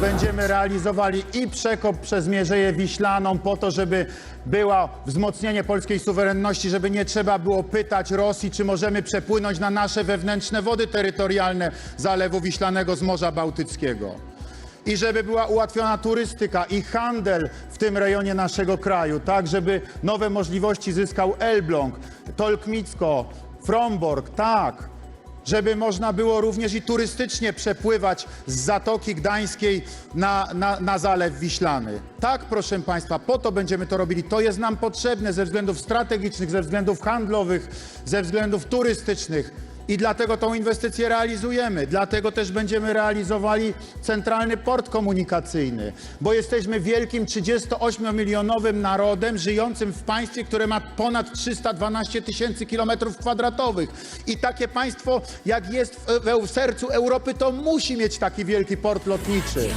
Będziemy realizowali i przekop przez Mierzeję Wiślaną po to, żeby było wzmocnienie polskiej suwerenności, żeby nie trzeba było pytać Rosji, czy możemy przepłynąć na nasze wewnętrzne wody terytorialne Zalewu Wiślanego z Morza Bałtyckiego. I żeby była ułatwiona turystyka i handel w tym rejonie naszego kraju, tak żeby nowe możliwości zyskał Elbląg, Tolkmicko, Fromborg, tak żeby można było również i turystycznie przepływać z Zatoki Gdańskiej na, na, na Zalew Wiślany. Tak, proszę Państwa, po to będziemy to robili. To jest nam potrzebne ze względów strategicznych, ze względów handlowych, ze względów turystycznych. I dlatego tą inwestycję realizujemy. Dlatego też będziemy realizowali centralny port komunikacyjny, bo jesteśmy wielkim 38-milionowym narodem żyjącym w państwie, które ma ponad 312 tysięcy kilometrów kwadratowych. I takie państwo, jak jest w, w sercu Europy, to musi mieć taki wielki port lotniczy.